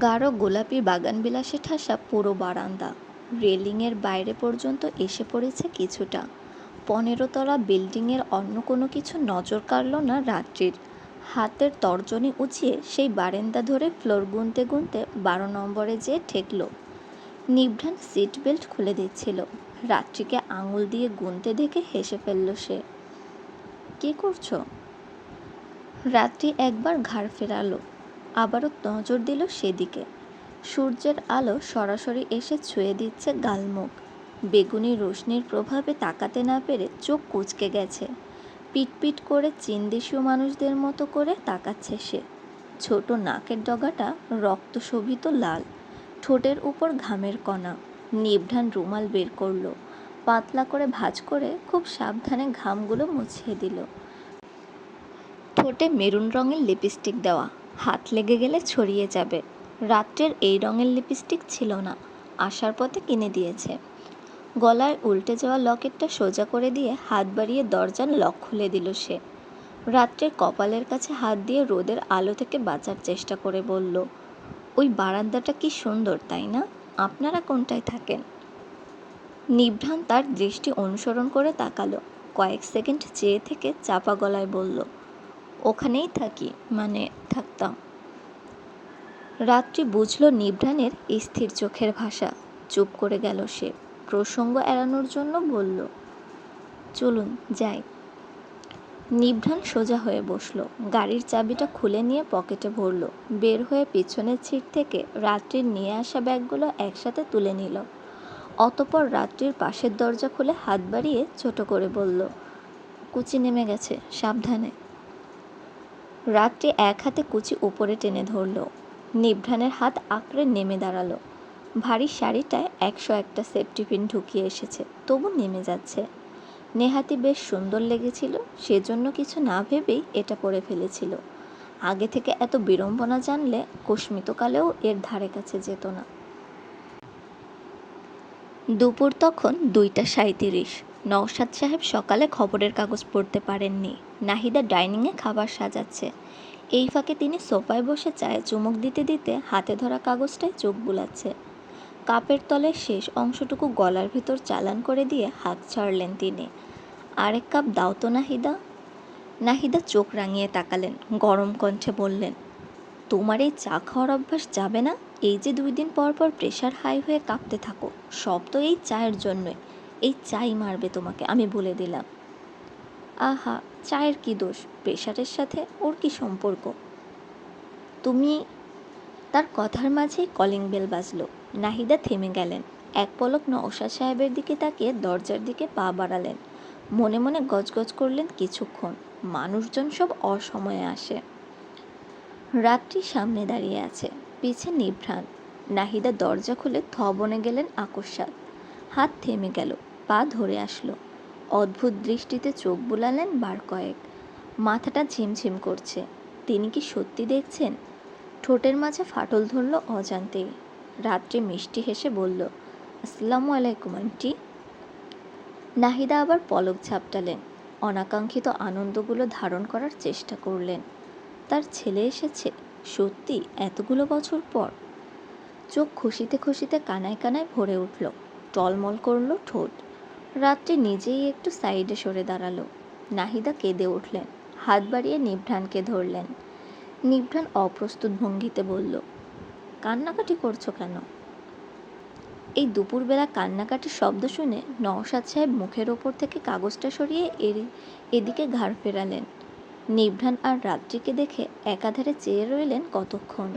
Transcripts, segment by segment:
গাঢ় গোলাপি বাগানবিলাসে ঠাসা পুরো বারান্দা। রেলিংয়ের বাইরে পর্যন্ত এসে পড়েছে কিছুটা। পনেরো তলা বিল্ডিংয়ের অন্য কোনো কিছু নজর কাড়ল না রাত্রির। হাতের তর্জনী উঁচিয়ে সেই বারান্দা ধরে ফ্লোর গুনতে গুনতে বারো নম্বরে যেয়ে ঠেকল। নিভ্রান সিট বেল্ট খুলে দিচ্ছিল। রাত্রিকে আঙুল দিয়ে গুনতে দেখে হেসে ফেলল সে। কি করছ? রাত্রি একবার ঘাড় ফেরালো। আবারও নজর দিল সেদিকে। সূর্যের আলো সরাসরি এসে ছুঁয়ে দিচ্ছে গালমুখ। বেগুনি রোশনির প্রভাবে তাকাতে না পেরে চোখ কুচকে গেছে। পিটপিট করে চীনদেশীয় মানুষদের মতো করে তাকাচ্ছে সে। ছোট নাকের ডগাটা রক্ত শোভিত লাল। ঠোঁটের উপর ঘামের কণা। নিভঢান রুমাল বের করল। পাতলা করে ভাঁজ করে খুব সাবধানে ঘামগুলো মুছিয়ে দিল। ঠোঁটে মেরুন রঙের লিপস্টিক দেওয়া। হাত লেগে গেলে ছড়িয়ে যাবে। রাত্রের এই রঙের লিপস্টিক ছিল না, আসার পথে কিনে দিয়েছে। গলায় উল্টে যাওয়া লকেটটা সোজা করে দিয়ে হাত বাড়িয়ে দরজার লক খুলে দিল সে। রাত্রের কপালের কাছে হাত দিয়ে রোদের আলো থেকে বাঁচার চেষ্টা করে বলল, ওই বারান্দাটা কি সুন্দর, তাই না? আপনারা কোনটায় থাকেন? নিভ্রান তার দৃষ্টি অনুসরণ করে তাকালো, কয়েক সেকেন্ড চেয়ে থেকে চাপা গলায় বলল ওখানেই থাকি মানে থাকতাম। রাত্রি বুঝল নিভ্রানের স্থির চোখের ভাষা। চুপ করে গেল সে। প্রসঙ্গ এড়ানোর জন্য বলল, চলুন, যাই। নিভ্রান সোজা হয়ে বসল। গাড়ির চাবিটা খুলে নিয়ে পকেটে ভরল। বের হয়ে পিছনের সিট থেকে রাত্রির নিয়ে আসা ব্যাগগুলো একসাথে তুলে নিল। অতপর রাত্রির পাশের দরজা খুলে হাত বাড়িয়ে ছোট করে বলল, কুচি নেমে গেছে, সাবধানে। রাত্রি এক হাতে কুচি উপরে টেনে ধরল। নিভ্রানের হাত আঁকড়ে নেমে দাঁড়াল। ভারী শাড়িটায় একশো একটা সেফটি পিন ঢুকিয়ে এসেছে, তবু নেমে যাচ্ছে। নেহাতি বেশ সুন্দর লেগেছিল, সেজন্য কিছু না ভেবেই এটা পরে ফেলেছিল। আগে থেকে এত বিড়ম্বনা জানলে কুস্মিতকালেও এর ধারে কাছে যেত না। দুপুর তখন দুইটা সাঁইত্রিশ। নওশাদ সাহেব সকালে খবরের কাগজ পড়তে পারেননি। নাহিদা ডাইনিংয়ে খাবার সাজাচ্ছে। এই ফাঁকে তিনি সোফায় বসে চায়ে চুমুক দিতে দিতে হাতে ধরা কাগজটায় চোখ বুলাচ্ছে। কাপের তলের শেষ অংশটুকু গলার ভিতর চালান করে দিয়ে হাত ছাড়লেন তিনি। আরেক কাপ দাও তো নাহিদা। নাহিদা চোখ রাঙিয়ে তাকালেন, গরম কণ্ঠে বললেন, তোমার এই চা খাওয়ার অভ্যাস যাবে না? এই যে দুই দিন পর পর প্রেশার হাই হয়ে কাঁপতে থাকো। সব তো এই চায়ের জন্যই। এই চাই মারবে তোমাকে, আমি বলে দিলাম। আহা, চায়ের কি দোষ? প্রেশারের সাথে ওর কি সম্পর্ক? তুমি তার কথার মাঝেই কলিং বেল বাজলো। নাহিদা থেমে গেলেন। এক পলক নওশাদ সাহেবের দিকে তাকিয়ে দরজার দিকে পা বাড়ালেন। মনে মনে গজগজ করলেন কিছুক্ষণ। মানুষজন সব অসময়ে আসে। রাত্রি সামনে দাঁড়িয়ে আছে। পিছে নিভ্রাণ। নাহিদা দরজা খুলে থ বনে গেলেন আকস্মাত হাত থেমে গেল। পা ধরে আসলো। অদ্ভুত দৃষ্টিতে চোখ বুলালেন বার কয়েক। মাথাটা ঝিমঝিম করছে। তিনি কি সত্যি দেখছেন? ঠোঁটের মাঝে ফাটল ধরল অজান্তেই। রাত্রে মিষ্টি হেসে বলল, আসসালামু আলাইকুম, আন্টি। নাহিদা আবার পলক ঝাপটালেন। অনাকাঙ্ক্ষিত আনন্দগুলো ধারণ করার চেষ্টা করলেন। তার ছেলে এসেছে। সত্যি, এতগুলো বছর পর। চোখ খুশিতে খুশিতে কানায় কানায় ভরে উঠল। টলমল করল ঠোঁট। রাত্রি নিজেই একটু সাইডে সরে দাঁড়াল। নাহিদা কেঁদে উঠলেন, হাত বাড়িয়ে নিভ্রানকে ধরলেন। নিভ্রান অপ্রস্তুত ভঙ্গিতে বলল, কান্নাকাটি করছ কেন? এই দুপুরবেলা কান্নাকাটির শব্দ শুনে নওশাদ সাহেব মুখের ওপর থেকে কাগজটা সরিয়ে এর, এদিকে ঘাড় ফেরালেন। নিভ্রান আর রাত্রিকে দেখে একাধারে চেয়ে রইলেন কতক্ষণ।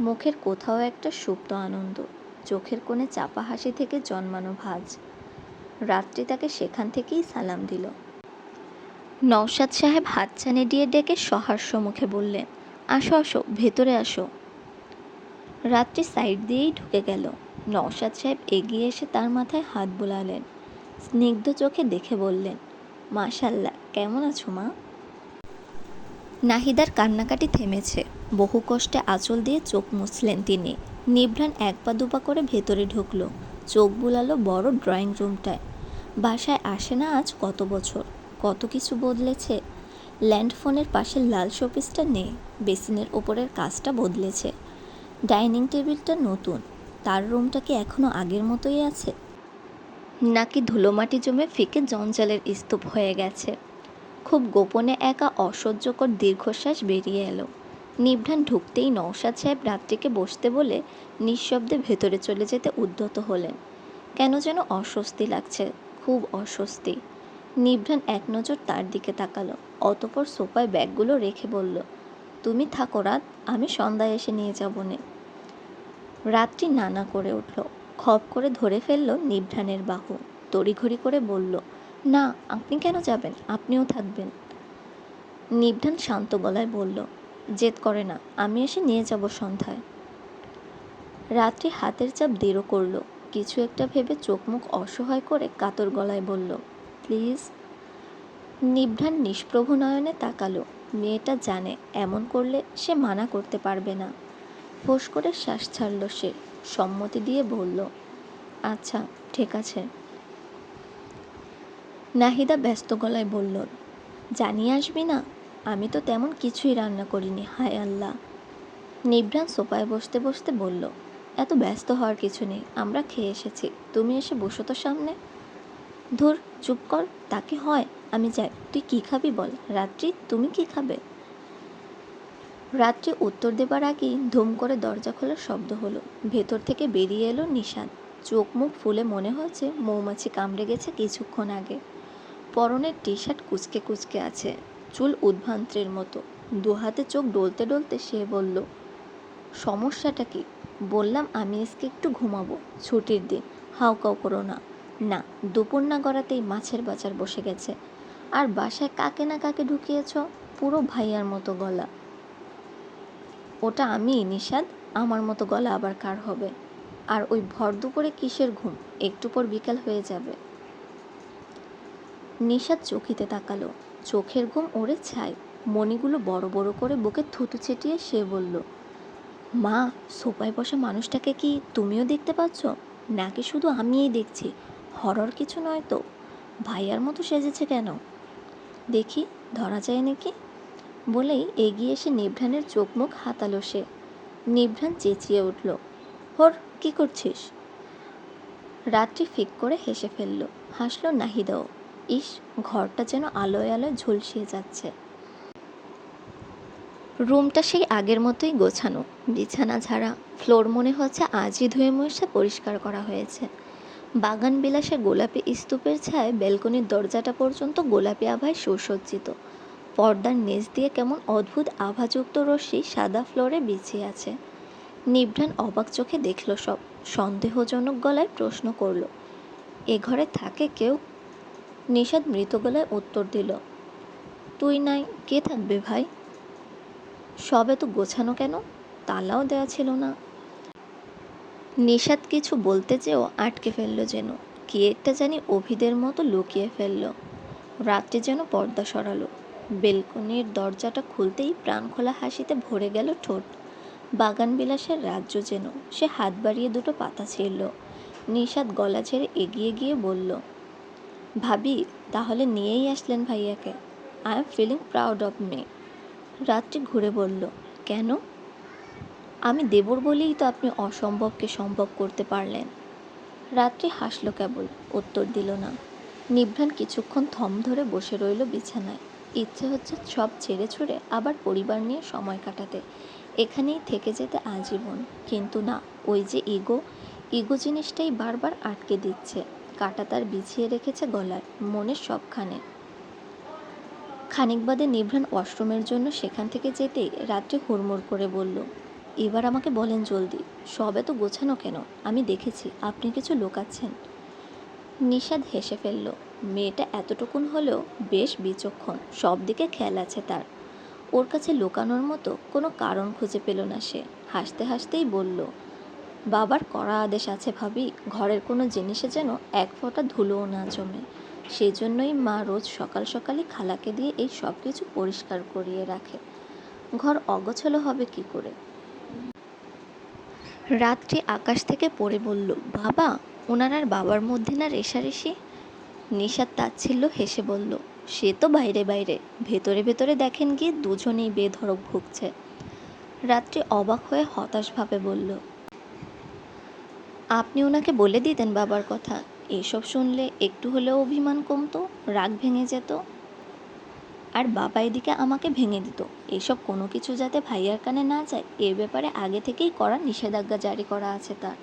মুখের কোথাও একটা সুপ্ত আনন্দ, চোখের কোণে চাপা হাসি থেকে জন্মানো ভাজ। রাত্রি তাকে সেখান থেকেই সালাম দিল। নওশাদ সাহেব হাতছানি দিয়ে ডেকে সহাস্য মুখে বললেন আসো আসো, ভেতরে আসো। রাত্রি সাইড দিয়েই ঢুকে গেল। নওশাদ সাহেব এগিয়ে এসে তার মাথায় হাত বোলালেন। স্নিগ্ধ চোখে দেখে বললেন, মাশাল্লাহ, কেমন আছো মা? নাহিদার কান্নাকাটি থেমেছে। বহু কষ্টে আঁচল দিয়ে চোখ মুছলেন তিনি। নিভ্রান এক পা দুপা করে ভেতরে ঢুকলো। চোখ বুলালো বড় ড্রয়িং রুমটায়। বাসায় আসে না আজ কত বছর? কত কিছু বদলেছে? ল্যান্ডফোনের পাশে লাল শোপিসটা নেই, বেসিনের ওপরের কাজটা বদলেছে। ডাইনিং টেবিলটা নতুন, তার রুমটা কি এখনও আগের মতোই আছে? নাকি ধুলোমাটি জমে ফিকে জঞ্জালের স্তূপ হয়ে গেছে? খুব গোপনে একা অসহ্যকর দীর্ঘশ্বাস বেরিয়ে এলো। নিভ্রাণ ঢুকতেই নওশাদ সাহেব রাত্রিকে বসতে বলে নিঃশব্দে ভেতরে চলে যেতে উদ্যত হলেন। কেন যেন অস্বস্তি লাগছে। খুব অস্বস্তি। নিভ্রাণ এক নজর তার দিকে তাকালো। অতপর সোফায় ব্যাগগুলো রেখে বলল, তুমি থাকো রাত, আমি সন্ধ্যায় এসে নিয়ে যাব নে। রাত্রি নানা করে উঠল। খপ করে ধরে ফেলল নিভ্রাণের বাহু। তড়িঘড়ি করে বলল, না, আপনি কেন যাবেন? আপনিও থাকবেন। নিভ্রাণ শান্ত গলায় বলল, জেদ করে না, আমি এসে নিয়ে যাব সন্ধ্যায়। রাত্রি হাতের চাপ দৃঢ় করল। কিছু একটা ভেবে চোখ মুখ অসহায় করে কাতর গলায় বলল, প্লিজ? নিভ্রাণ নিষ্প্রভ নয়নে তাকালো। মেয়েটা জানে, এমন করলে সে মানা করতে পারবে না। ফোঁস করে শ্বাস ছাড়ল সে, সম্মতি দিয়ে বলল আচ্ছা ঠিক আছে। নাহিদা ব্যস্ত গলায় বলল, জানিয়ে আসবি না? আমি তো তেমন কিছুই রান্না করিনি, হায় আল্লাহ। নিভ্রাণ সোফায় বসতে বসতে বলল এত ব্যস্ত হওয়ার কিছু নেই, আমরা খেয়ে এসেছি। তুমি এসে বসো তো সামনে। ধুর, চুপ কর তাকে হয়? আমি যাই। তুই কি খাবি বল? রাত্রি, তুমি কি খাবে? রাত্রি উত্তর দেবার আগেই ধুম করে দরজা খোলার শব্দ হলো। ভেতর থেকে বেরিয়ে এলো নিশান। চোখ মুখ ফুলে মনে হচ্ছে মৌমাছি কামড়ে গেছে কিছুক্ষণ আগে। পরনের টি শার্ট কুচকে কুচকে আছে, চুল উদ্ভ্রান্তের মতো। দু হাতে চোখ ডলতে ডলতে সে বলল সমস্যাটা কি? বললাম, আমি আজকে একটু ঘুমাবো, ছুটির দিন। হাউ কাউ করো না। না, দুপুর না গড়াতেই মাছের বাজার বসে গেছে। আর বাসায় কাকে না কাকে ঢুকিয়েছ? পুরো ভাইয়ার মতো গলা। ওটা আমি নিষাদ আমার মতো গলা আবার কার হবে? আর ওই ভর দুপুরে কিসের ঘুম? একটু পর বিকাল হয়ে যাবে। নিষাদ চোখিতে তাকালো। চোখের ঘুম ওরে ছাই। মণিগুলো বড় বড় করে বুকে থুতু ছিটিয়ে সে বলল মা, সোফায় বসা মানুষটাকে কি তুমিও দেখতে পাচ্ছ? নাকি শুধু আমিই দেখছি? হরর কিছু নয় তো। ভাইয়ার মতো সেজেছে কেন? দেখি, ধরা যায় নাকি? বলেই এগিয়ে এসে নিভ্রাণের চোখ মুখ হাতালো সে। নিভ্রাণ চেঁচিয়ে উঠল, হর, কি করছিস? রাত্রি ফিক করে হেসে ফেলল, হাসলো নাহিদাও। ইস, ঘরটা যেন আলোয় আলোয় ঝলসিয়ে যাচ্ছে। রুমটা সেই আগের মতোই গোছানো। বিছানা ঝাড়া, ফ্লোর মনে হচ্ছে আজই ধুয়ে মুছে পরিষ্কার করা হয়েছে। বাগান বিলাসে গোলাপি স্তূপের ছায় ব্যালকনির দরজাটা পর্যন্ত গোলাপি আভায় সুসজ্জিত। পর্দার নিচ দিয়ে কেমন অদ্ভুত আভাযুক্ত রশ্মি সাদা ফ্লোরে বিছিয়ে আছে। নিভ্রাণ অবাক চোখে দেখল সব, সন্দেহজনক গলায় প্রশ্ন করল, এ ঘরে থাকে কেউ? নিষাদ মৃত গলায় উত্তর দিল, তুই নাই, কে থাকবে ভাই? সবে তো গোছানো কেন? তালাও দেওয়া ছিল না। নিষাদ কিছু বলতে চেয়েও আটকে ফেলল যেন। কি একটা জানি অভিদের মতো লুকিয়ে ফেলল। রাত্রে যেন পর্দা সরালো। বেলকনির দরজাটা খুলতেই প্রাণ খোলা হাসিতে ভরে গেল ঠোঁট। বাগান বিলাসের রাজ্য যেন। সে হাত বাড়িয়ে দুটো পাতা ছিঁড়ল। নিষাদ গলা ছেড়ে এগিয়ে গিয়ে বলল, ভাবি, তাহলে নিয়েই আসলেন ভাইয়াকে। I am feeling proud of me Ratri ঘুরে বলল, কেন? আমি দেবর বলেই তো আপনি অসম্ভবকে সম্ভব করতে পারলেন। রাত্রি হাসল কেবল, উত্তর দিল না। নিভ্রাণ কিছুক্ষণ থম ধরে বসে রইল বিছানায়। ইচ্ছে হচ্ছে সব ছেড়ে ছুড়ে আবার পরিবার নিয়ে সময় কাটাতে। এখানেই থেকে যেতে আজীবন। কিন্তু না, ওই যে ইগো ইগো জিনিসটাই বারবার আটকে দিচ্ছে। কাটা তার বিছিয়ে রেখেছে গলায় মনের সবখানে। খানিক বাদে নিভ্রাণ ওয়াশরুমের জন্য সেখান থেকে যেতেই রাত্রে হুড়মুড় করে বলল, এবার আমাকে বলেন জলদি, সব এত গোছানো কেন? আমি দেখেছি, আপনি কিছু লোকাচ্ছেন। নিষাদ হেসে ফেলল, মেয়েটা এতটুকুন হলেও বেশ বিচক্ষণ, সব দিকে খেয়াল আছে তার। ওর কাছে লুকানোর মতো কোনো কারণ খুঁজে পেল না সে। হাসতে হাসতেই বলল, বাবার কড়া আদেশ আছে ভাবি, ঘরের কোনো জিনিসে যেন এক ফোঁটা ধুলোও না জমে। সেই জন্যই মা রোজ সকাল সকালই খালাকে দিয়ে এই সব কিছু পরিষ্কার করিয়ে রাখে। ঘর অগোছালো হবে কি করে? রাত্রি আকাশ থেকে পড়ে বলল, বাবা ওনার আর বাবার মধ্যে না রেশারেশি নিশাদ তাচ্ছিল্য হেসে বলল, সে তো বাইরে বাইরে, ভেতরে ভেতরে দেখেন গিয়ে দুজনেই বেধড়ক ভুগছে। রাত্রি অবাক হয়ে হতাশভাবে বলল, আপনি ওনাকে বলে দিতেন বাবার কথা এসব শুনলে একটু হলেও অভিমান কমতো, রাগ ভেঙে যেত। আর বাবা এদিকে আমাকে ভেঙে দিত। এসব কোনো কিছু যাতে ভাইয়ার কানে না যায়, এ ব্যাপারে আগে থেকেই করা নিষেধাজ্ঞা জারি করা আছে তার।